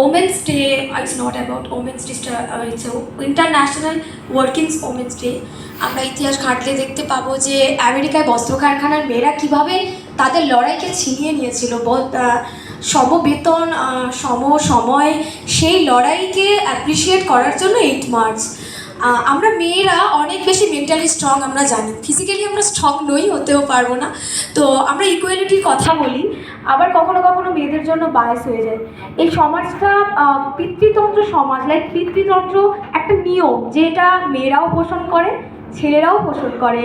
Women's Day, it's not about Women's Day, uh, it's a International Workings Women's Day. আমরা ইতিহাস ঘাটলে দেখতে পাবো যে আমেরিকায় বস্ত্র কারখানার মেয়েরা কীভাবে তাদের লড়াইকে ছিনিয়ে নিয়েছিল সমবেতন সম সময় সেই লড়াইকে অ্যাপ্রিসিয়েট করার জন্য এইট মার্চ আমরা মেয়েরা অনেক বেশি মেন্টালি স্ট্রং আমরা জানি। ফিজিক্যালি আমরা স্ট্রং নই, হতেও পারব না। তো আমরা ইকুয়ালিটির কথা বলি। আবার কখনো কখনো মেয়েদের জন্য বায়াস হয়ে যায়। এই সমাজটা পিতৃতন্ত্র সমাজ লাইক পিতৃতন্ত্র একটা নিয়ম যেটা মেয়েরাও পোষণ করে, ছেলেরাও পোষণ করে।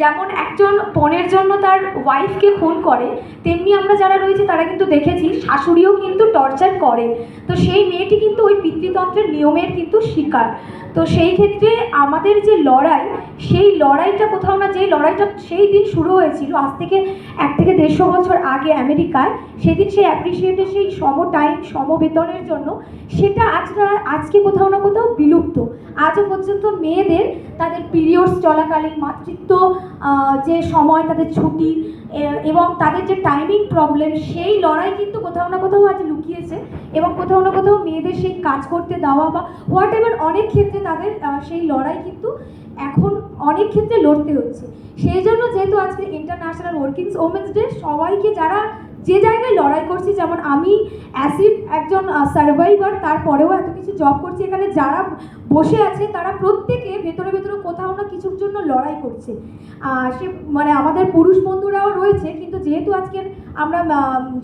যেমন একজন বোনের জন্য তার ওয়াইফকে খুন করে, তেমনি আমরা যারা রয়েছে তারা কিন্তু দেখেছি, শাশুড়িও কিন্তু টর্চার করে। তো সেই মেয়েটি কিন্তু ওই পিতৃতন্ত্রের নিয়মের কিন্তু শিকার। তো সেই ক্ষেত্রে আমাদের যে লড়াই, সেই লড়াইটা কোথাও না যে লড়াইটা সেই দিন শুরু হয়েছিল। আজ থেকে এক থেকে দেড়শো বছর আগে আমেরিকায়, সেদিন সেই অ্যাপ্রিসিয়েটের সেই সম টাইম সমবেতনের জন্য সেটা আজ আজকে কোথাও না কোথাও বিলুপ্ত। আজও পর্যন্ত মেয়েদের তাদের পিরিয়ডস চলাকালীন মাতৃত্ব যে সময়, তাদের ছুটি এবং তাদের যে টাইমিং প্রবলেম সেই লড়াই কিন্তু কোথাও না কোথাও আজ লুকিয়েছে এবং কোথাও না কোথাও মেয়েদের সেই কাজ করতে দেওয়া বা হোয়াট এভার অনেক ক্ষেত্রে তাদের সেই লড়াই কিন্তু এখন অনেক ক্ষেত্রে লড়তে হচ্ছে। সেই জন্য যেহেতু আজকে ইন্টারন্যাশনাল ওয়ার্কিংস ওমেন্স ডে সবাইকে যারা যে জায়গায় লড়াই করছি, যেমন আমি অ্যাসিড একজন সার্ভাইভার তারপরেও এত কিছু জব করছি, এখানে যারা বসে আছে, তারা প্রত্যেকে ভেতরে ভেতরে কোথাও না কিছুর জন্য লড়াই করছে। সে মানে আমাদের পুরুষ বন্ধুরাও রয়েছে, কিন্তু যেহেতু আজকের আমরা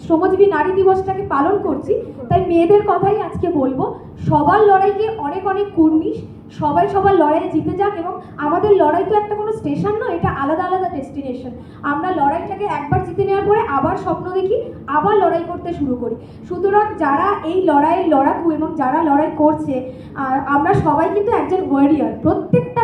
শ্রমজীবী নারী দিবসটাকে পালন করছি। তাই মেয়েদের কথাই আজকে বলব। সবার লড়াইকে অনেক অনেক কুর্নিশ। সবাই সবার লড়াইয়ে জিতে যাক এবং আমাদের লড়াই তো একটা কোনো স্টেশন নয়, এটা আলাদা আলাদা ডেস্টিনেশন। আমরা লড়াইটাকে একবার জিতে নেওয়ার পরে আবার স্বপ্ন দেখি, আবার লড়াই করতে শুরু করি। সুতরাং যারা এই লড়াইয়ের লড়াকু এবং যারা লড়াই করছে আমরা সবাই কিন্তু একজন ওয়ারিয়ার। প্রত্যেকটা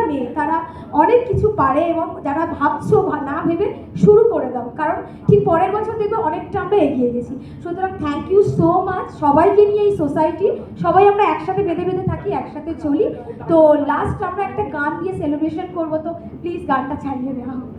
অনেক কিছু পারে এবং যারা ভাবছ না ভেবে শুরু করে দাও। কারণ ঠিক পরের বছর দেখবে অনেকটা আমরা এগিয়ে গেছি। সুতরাং থ্যাংক ইউ সো মাচ সবাইকে নিয়ে এই সোসাইটি সবাই আমরা একসাথে বেঁধে বেঁধে থাকি, একসাথে চলি। তো লাস্ট আমরা একটা গান দিয়ে সেলিব্রেশন করব, তো প্লিজ গানটা ছাড়িয়ে দেওয়া। হোক